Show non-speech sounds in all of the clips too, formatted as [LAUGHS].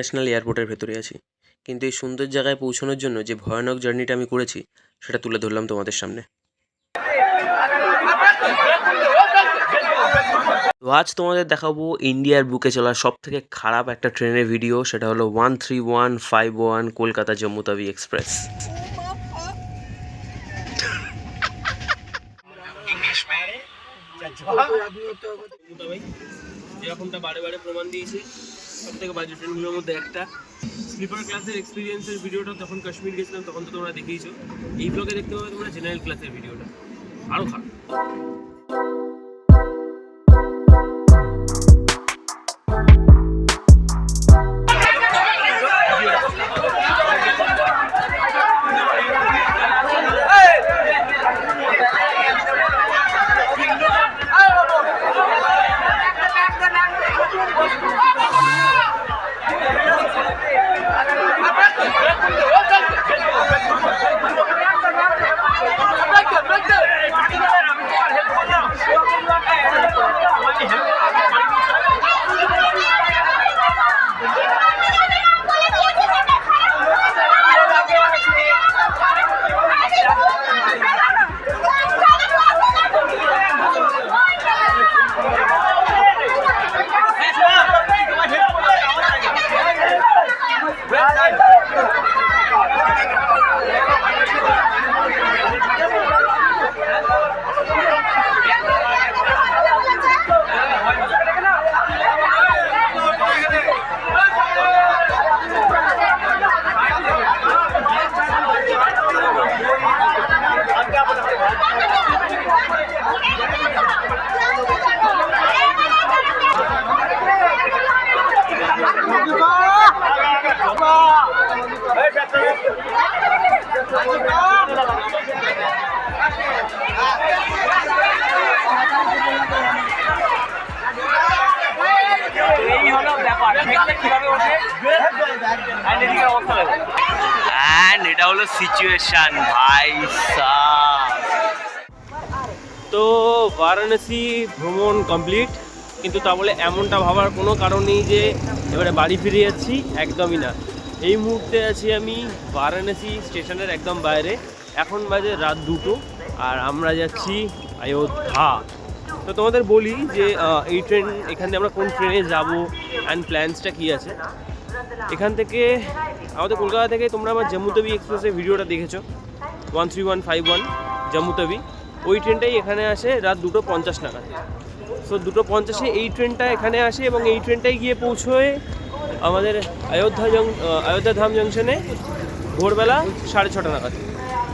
International এয়ারপোর্টের ভেতরে আছি। কিন্তু এই সুন্দর জায়গায় পৌঁছানোর জন্য যে ভয়ানক জার্নিটা আমি করেছি সেটা তুলে ধরলাম তোমাদের সামনে। তো আজ তোমাদের দেখাবো ইন্ডিয়ার বুকে চলা সব থেকে খারাপ একটা ট্রেনের ভিডিও সেটা হলো one three one five one Kolkata Jammu Tawi express. এরকমটা বারে বারে প্রমাণ দিয়েছে। সব থেকে বাজে ট্রেনগুলোর মধ্যে একটা। স্লিপার ক্লাসের এক্সপিরিয়েন্সের ভিডিওটা তখন কাশ্মীর গেছিলাম, তখন তো তোমরা দেখেইছো। এই ব্লগে দেখতে পাবে তোমরা জেনারেল ক্লাসের ভিডিওটা। আরও খারাপ। Yeah. অ্যান্ড এটা হলো সিচুয়েশন ভাই তো বারাণসী ভ্রমণ কমপ্লিট কিন্তু তা বলে এমনটা ভাবার কোনো কারণ নেই যে এবারে বাড়ি ফিরে যাচ্ছি একদমই না। এই মুহূর্তে আছি আমি বারাণসী স্টেশনের একদম বাইরে। এখন বাজে রাত দুটো আর আমরা যাচ্ছি অযোধ্যা। তো তোমাদের বলি যে এই ট্রেন এখান থেকে আমরা কোন ট্রেনে যাব অ্যান্ড প্ল্যান্সটা কী আছে? এখান থেকে, আমাদের কলকাতা থেকে তোমরা আমার জম্মু তাবি এক্সপ্রেসের ভিডিওটা দেখেছ। One three one five one Jammu Tawi. ওই ট্রেনটাই এখানে আসে রাত দুটো পঞ্চাশ নাগাদ। সো দুটো পঞ্চাশে এই ট্রেনটা এখানে আসে এবং এই ট্রেনটাই গিয়ে পৌঁছয় আমাদের অযোধ্যা জং অযোধ্যা ধাম জংশনে ভোরবেলা সাড়ে ছটা নাগাদ।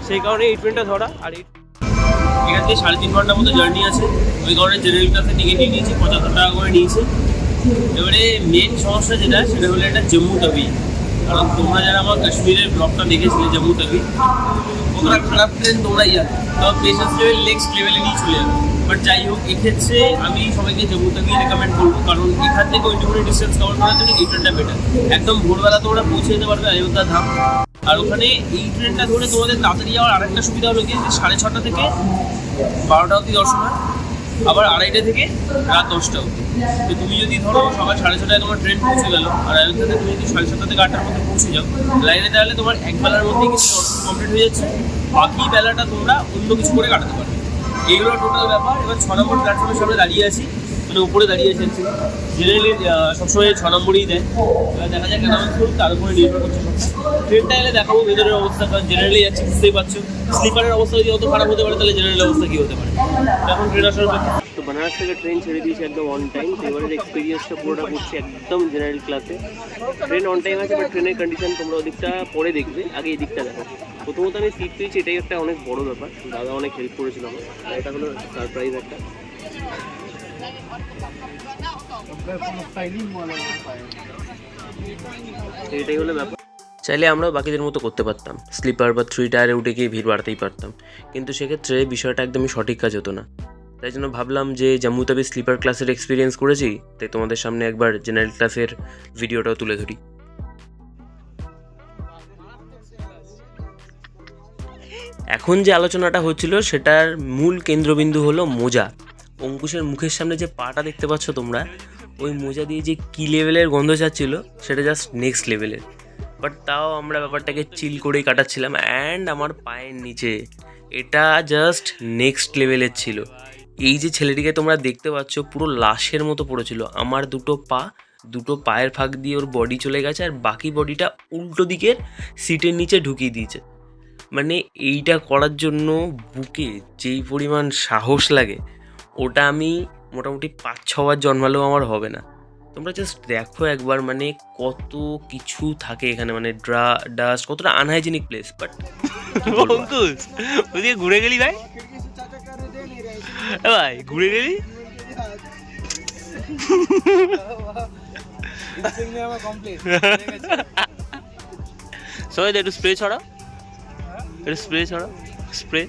সেই কারণে এই ট্রেনটা ধরা আর এই এখান থেকে সাড়ে তিন ঘণ্টার মতো জার্নি আছে। ওই কারণে জেনারেল ক্লাসে টিকিট নিয়ে নিয়েছি, পঁচাত্তর টাকা করে নিয়েছে। এবারে মেন সমস্যা যেটা, সেটা হলো এটা জম্মু তাবি কারণ তোমরা যারা আমার কাশ্মীরের ব্লগটা দেখেছিলে জম্মু তাবি কতটা খারাপ ট্রেন তোমরাই জানো। তো পেশেন্স লেভেল নেক্সট লেভেলে নিয়ে চলে যাবে। বাট যাই হোক, এক্ষেত্রে আমি সবাইকে জম্মু তাবি রেকমেন্ড করব। কারণ এখান থেকে ওইটুকুনি ডিস্টেন্স কভার করার জন্য এই ট্রেনটা বেটার একদম ভোরবেলা তোমরা পৌঁছে যেতে পারবে অযোধ্যা ধাম। আর ওখানে এই ট্রেনটা ধরে তোমাদের তাড়াতাড়ি যাওয়ার আরেকটা সুবিধা হলো কি? সাড়ে ছটা থেকে বারোটা অবধি দর্শন হয়। আবার আড়াইটা থেকে রাত দশটা অবধি। তো তুমি যদি ধরো সকাল সাড়ে ছটায় তোমার ট্রেন পৌঁছে গেলো, আর অযোধ্যাতে তুমি যদি সাড়ে সাতটা থেকে আটটার মধ্যে পৌঁছে যাও, লাইনে দাঁড়ালে তোমার এক বেলার মধ্যেই কিছু কমপ্লিট হয়ে যাচ্ছে। বাকি বেলাটা তোমরা অন্য কিছু করে কাটাতে পারবে। এইগুলো টোটাল ব্যাপার। এবার ছ নম্বর প্ল্যাটফর্মের সামনে দাঁড়িয়ে আছি। মানে উপরে দাঁড়িয়ে আছি জেনারেলি সবসময় ছ নম্বরেই দেয়। দেখা যায় কেন করুক তার উপরে নির্ভর করছে ট্রেনটা এলে দেখাবো ভেতরের অবস্থা, কারণ জেনারেলি যাচ্ছে বুঝতেই পারছ। স্লিপারের অবস্থা যদি অত খারাপ হতে পারে, তাহলে জেনারেল অবস্থা কী হতে পারে? এখন ট্রেন আসার। তো বানারস থেকে ট্রেন ছেড়ে দিয়েছে একদম অন টাইম তো এবারের এক্সপিরিয়েন্সটা পুরোটা করছি একদম জেনারেল ক্লাসে ট্রেন অন টাইম আছে বাট ট্রেনের কন্ডিশন তোমরা ওদিকটা পরে দেখবে। আগে এই দিকটা দেখো। প্রথমত আমি সিট পেয়েছি, এটাই একটা অনেক বড় ব্যাপার। দাদা অনেক হেল্প করেছিল আমার এটা হলো সারপ্রাইজ একটা। এটাই হলো ব্যাপার। চাইলে আমরাও বাকিদের মতো করতে পারতাম। স্লিপার বা থ্রি টায়ারে উঠে গিয়ে ভিড় বাড়তেই পারতাম। কিন্তু সেক্ষেত্রে বিষয়টা একদমই সঠিক কাজ হতো না। তাই জন্য ভাবলাম যে জম্মু তাবি স্লিপার ক্লাসের এক্সপিরিয়েন্স করেছি, তাই তোমাদের সামনে একবার জেনারেল ক্লাসের ভিডিওটাও তুলে ধরি। এখন যে আলোচনাটা হচ্ছিল, সেটার মূল কেন্দ্রবিন্দু হলো মোজা। অঙ্কুশের মুখের সামনে যে পাটা দেখতে পাচ্ছ তোমরা, ওই মোজা দিয়ে যে কী লেভেলের গন্ধ ছাড়ছিল সেটা জাস্ট নেক্সট লেভেলের বাট তাও আমরা ব্যাপারটাকে চিল করেই কাটাচ্ছিলাম অ্যান্ড আমার পায়ের নিচে। এটা জাস্ট নেক্সট লেভেলের ছিল। এই যে ছেলেটিকে তোমরা দেখতে পাচ্ছ, পুরো লাশের মতো পড়েছিল। আমার দুটো পা, দুটো পায়ের ফাঁক দিয়ে ওর বডি চলে গেছে আর বাকি বডিটা উল্টো দিকের সিটের নিচে ঢুকিয়ে দিয়েছে। মানে এইটা করার জন্য বুকে যেই পরিমাণ সাহস লাগে ওটা আমি মোটামুটি পাঁচ ছবার জন্মালেও আমার হবে না। তোমরা জাস্ট দেখো একবার মানে কত কিছু থাকে এখানে মানে ড্রা, ডাস্ট, কতটা আনহাইজেনিক প্লেস বাট অঙ্কুশ ওদিকে ঘুরে গেলি ভাই? ভাই, ঘুরে গেলি? সবাই একটু স্প্রে ছড়া একটু স্প্রে ছড়া স্প্রে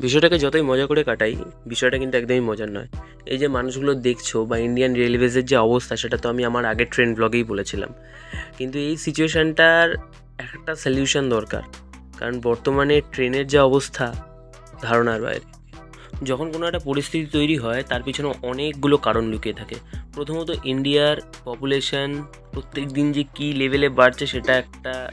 বিষয়টাকে যতই মজা করে কাটাই, বিষয়টা কিন্তু একদমই মজার নয়। এই যে মানুষগুলো দেখছ বা ইন্ডিয়ান রেলওয়েজের যে অবস্থা, সেটা তো আমি আমার আগের ট্রেন ব্লগেই বলেছিলাম। কিন্তু এই সিচুয়েশানটার একটা সলিউশন দরকার। কারণ বর্তমানে ট্রেনের যে অবস্থা, ধারণার বাইরে। যখন কোনো একটা পরিস্থিতি তৈরি হয়, তার পিছনে অনেকগুলো কারণ লুকিয়ে থাকে। প্রথমত ইন্ডিয়ার পপুলেশন প্রত্যেক দিন যে কী লেভেলে বাড়ছে, সেটা একটা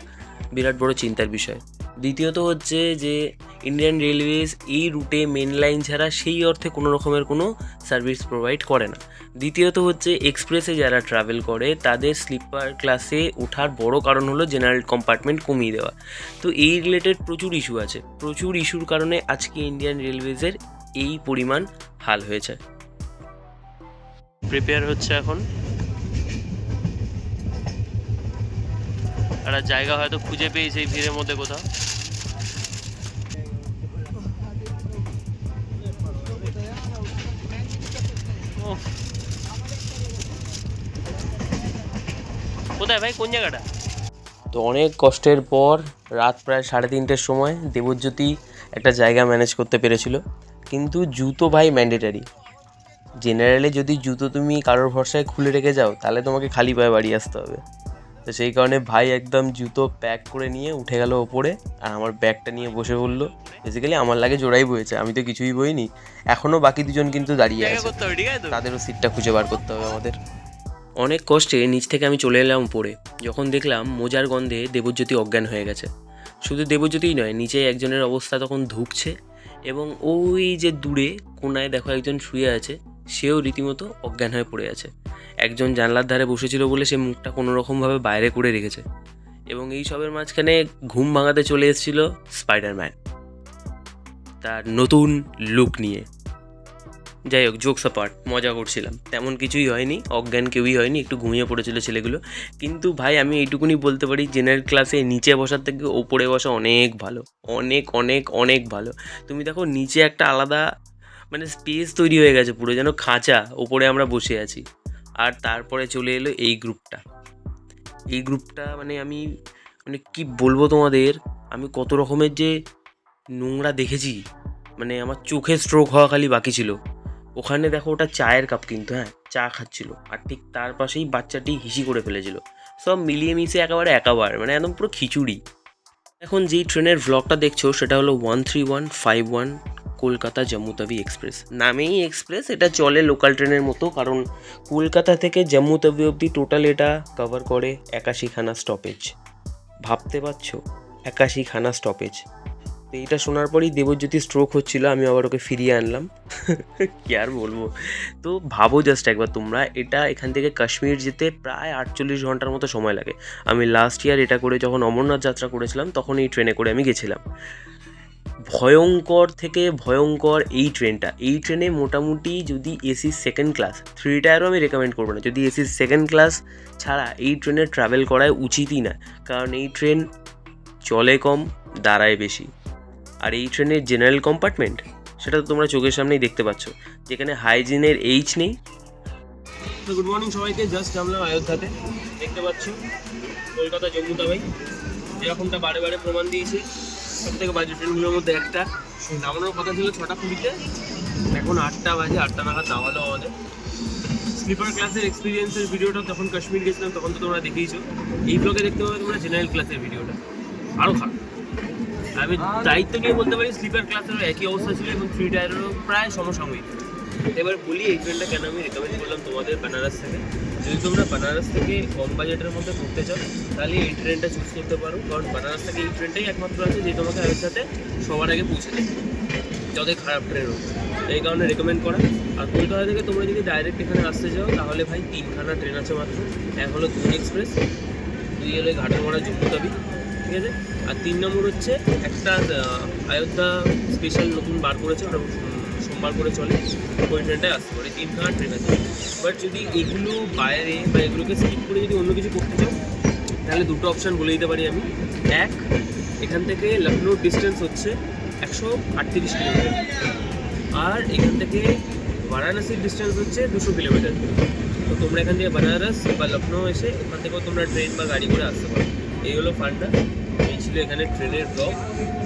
বিরাট বড় চিন্তার বিষয়। দ্বিতীয়ত হচ্ছে যে ইন্ডিয়ান রেলওয়েজ এই রুটে মেন লাইন ছাড়া সেই অর্থে কোনো রকমের কোনো সার্ভিস প্রোভাইড করে না। দ্বিতীয়ত হচ্ছে এক্সপ্রেসে যারা ট্রাভেল করে, তাদের স্লিপার ক্লাসে ওঠার বড় কারণ হলো জেনারেল কম্পার্টমেন্ট কমিয়ে দেওয়া। তো এই রিলেটেড প্রচুর ইস্যু আছে। প্রচুর ইস্যুর কারণে আজকে ইন্ডিয়ান রেলওয়েজের এই পরিমাণ হাল হয়েছে। প্রিপেয়ার হচ্ছে এখন। একটা জায়গা হয়তো খুঁজে পেয়েছে এই ভিড়ের মধ্যে কোথাও। কোথায় ভাই? কোন জায়গাটা? তো অনেক কষ্টের পর রাত প্রায় সাড়ে তিনটের সময় দেবজ্যোতি একটা জায়গা ম্যানেজ করতে পেরেছিল। কিন্তু জুতো ভাই ম্যান্ডেটারি জেনারেলে যদি জুতো তুমি কারোর ভরসায় খুলে রেখে যাও, তাহলে তোমাকে খালি পায়ে বাড়ি আসতে হবে। তো সেই কারণে ভাই একদম জুতো প্যাক করে নিয়ে উঠে গেল ওপরে আর আমার ব্যাগটা নিয়ে বসে পড়ল। বেসিক্যালি আমার লাগে জোড়াই বয়েছে আমি তো কিছুই বইনি। এখনও বাকি দুজন কিন্তু দাঁড়িয়ে আছে। তাদেরও সিটটা খুঁজে বার করতে হবে আমাদের। অনেক কষ্টে নিচ থেকে আমি চলে এলাম উপরে যখন দেখলাম মোজার গন্ধে দেবজ্যোতি অজ্ঞান হয়ে গেছে। শুধু দেবজ্যোতিই নয় নিচে একজনের অবস্থা তখন ধুকছে এবং ওই যে দূরে কোনায় দেখো একজন শুয়ে আছে সেও রীতিমতো অজ্ঞান হয়ে পড়ে আছে। একজন জানলার ধারে বসেছিল বলে সে মুখটা কোনো রকমভাবে বাইরে করে রেখেছে এবং এই সবের মাঝখানে ঘুম ভাঙাতে চলে এসেছিল স্পাইডারম্যান। তার নতুন লুক নিয়ে। যাই হোক, জোকস পার্ট মজা করছিলাম। তেমন কিছুই হয়নি, অজ্ঞান কেউই হয়নি, একটু ঘুমিয়ে পড়েছিল ছেলেগুলো। কিন্তু ভাই, আমি এইটুকুনি বলতে পারি জেনারেল ক্লাসে নিচে বসার থেকে ওপরে বসা অনেক ভালো। অনেক অনেক অনেক ভালো। তুমি দেখো, নিচে একটা আলাদা মানে স্পেস তৈরি হয়ে গেছে পুরো, যেন খাঁচা ওপরে আমরা বসে আছি। আর তারপরে চলে এলো এই গ্রুপটা। এই গ্রুপটা মানে আমি মানে কি বলব তোমাদের, আমি কত রকমের যে নোংরা দেখেছি মানে আমার চোখে স্ট্রোক হওয়া খালি বাকি ছিল। ওখানে দেখো ওটা চায়ের কাপ কিন্তু হ্যাঁ চা খাচ্ছিল। আর ঠিক তার পাশেই বাচ্চাটি হিসি করে ফেলেছিল। সব মিলিয়ে মিশে একেবারে একাবার মানে একদম পুরো খিচুড়ি। এখন যেই ট্রেনের ভ্লগটা দেখছ, সেটা হলো one three one five one Kolkata জম্মুতাবি express. নামেই এক্সপ্রেস, এটা চলে লোকাল ট্রেনের মতো, কারণ কলকাতা থেকে জম্মু জম্মুতাবি অবধি টোটাল এটা কভার করে একাশিখানা স্টপেজ ভাবতে পারছ? একাশিখানা স্টপেজ তো এইটা শোনার পরই দেবজ্যোতি স্ট্রোক হচ্ছিল, আমি আবার ওকে ফিরিয়ে আনলাম। [LAUGHS] কি আর বলব? তো ভাবো জাস্ট একবার তোমরা, এটা এখান থেকে কাশ্মীর যেতে প্রায় আটচল্লিশ ঘণ্টার মতো সময় লাগে। আমি লাস্ট ইয়ার এটা করে যখন অমরনাথ যাত্রা করেছিলাম, তখন এই ট্রেনে করে আমি গেছিলাম। ভয়ঙ্কর থেকে ভয়ঙ্কর এই ট্রেনটা এই ট্রেনে মোটামুটি যদি এসি সেকেন্ড ক্লাস থ্রি টায়ারও আমি রেকমেন্ড করব না। যদি এসি সেকেন্ড ক্লাস ছাড়া এই ট্রেনে ট্রাভেল করাই উচিতই না, কারণ এই ট্রেন চলে কম, দাঁড়ায় বেশি। আর এই ট্রেনের জেনারেল কম্পার্টমেন্ট সেটা তো তোমরা চোখের সামনেই দেখতে পাচ্ছ, যেখানে হাইজিনের এইচ নেই। তো গুড মর্নিং সবাইকে জাস্ট নামলাম অযোধ্যাতে দেখতে পাচ্ছ। কলকাতা জম্মু তাবাই যেরকমটা বারে বারে প্রমাণ দিয়েছে। সব থেকে বাজে ট্রেনগুলোর মধ্যে একটা। নামানোর কথা ছিল ছটা কুড়িতে। এখন আটটা বাজে, আটটা নাগাদ নামালো আমাদের। স্লিপার ক্লাসের এক্সপিরিয়েন্সের ভিডিওটা তখন কাশ্মীর গেছিলাম, তখন তো তোমরা দেখেইছো। এই ব্লগে দেখতে পাবে তোমরা জেনারেল ক্লাসের ভিডিওটা আরও খারাপ। আমি দায়িত্ব নিয়ে বলতে পারি স্লিপার ক্লাসেরও একই অবস্থা ছিল এবং থ্রি টায়ারেরও প্রায় সমসাময়িক। এবার বলি, এই ট্রেনটা কেন আমি রেকমেন্ড করলাম তোমাদের বেনারস থেকে? যদি তোমরা বেনারস থেকে কম বাজেটের মধ্যে ঘুরতে চাও তাহলে এই ট্রেনটা চুজ করতে পারো। কারণ বেনারস থেকে এই ট্রেনটাই একমাত্র আছে যে তোমাকে অযোধ্যাতে সবার আগে পৌঁছে দেবে। যতই খারাপ ট্রেন হোক। এই কারণে রেকমেন্ড করা। আর কলকাতা থেকে তোমরা যদি ডাইরেক্ট এখানে আসতে চাও তাহলে ভাই তিনখানা ট্রেন আছে মাত্র। এক হলো ধুন এক্সপ্রেস দুই হলো ঘাটের মোড়া জম্মুতাবি ঠিক আছে? আর তিন নম্বর হচ্ছে একটা আহ, অযোধ্যা স্পেশাল নতুন বার করেছে ওটা সোমবার করে চলে। ওই ট্রেনটায় আসতে পারে তিনখানা ট্রেন আছে। বাট যদি এগুলো বাইরে বা এগুলোকে স্কিপ করে যদি অন্য কিছু করতে চাও, তাহলে দুটো অপশান বলে দিতে পারি আমি। এক, এখান থেকে লখনৌর ডিস্টেন্স হচ্ছে একশো আটত্রিশ কিলোমিটার আর এখান থেকে বারাণসীর ডিস্টেন্স হচ্ছে দুশো কিলোমিটার তো তোমরা এখান থেকে বানারস বা লখনৌ এসে ওখান থেকেও তোমরা ট্রেন বা গাড়ি করে আসতে পারো। এই হলো ফান্ডটা এই ছিল এখানে ট্রেনের ব্লগ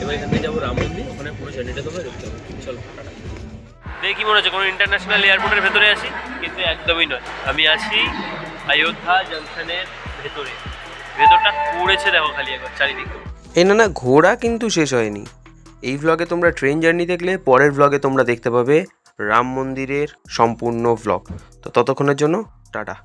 এবার এখান থেকে যাব রাম মন্দির। ওখানে পুরো জার্নিটা তোমরা দেখতে পাবো চলো, টাটা। দেখি মনে হচ্ছে, কোনো ইন্টারন্যাশনাল এয়ারপোর্টের ভেতরে আছি? কিন্তু একদমই নয়। আমি আছি অযোধ্যা জংশনের ভেতরে। ভেতরটা পড়েছে দেখো খালি একবার, চারিদিকে। এই না না, ঘোরা কিন্তু শেষ হয়নি। এই ভ্লগে তোমরা ট্রেন জার্নি দেখলে, পরের ভ্লগে তোমরা দেখতে পাবে রাম মন্দিরের সম্পূর্ণ ভ্লগ তো ততক্ষণের জন্য, টাটা।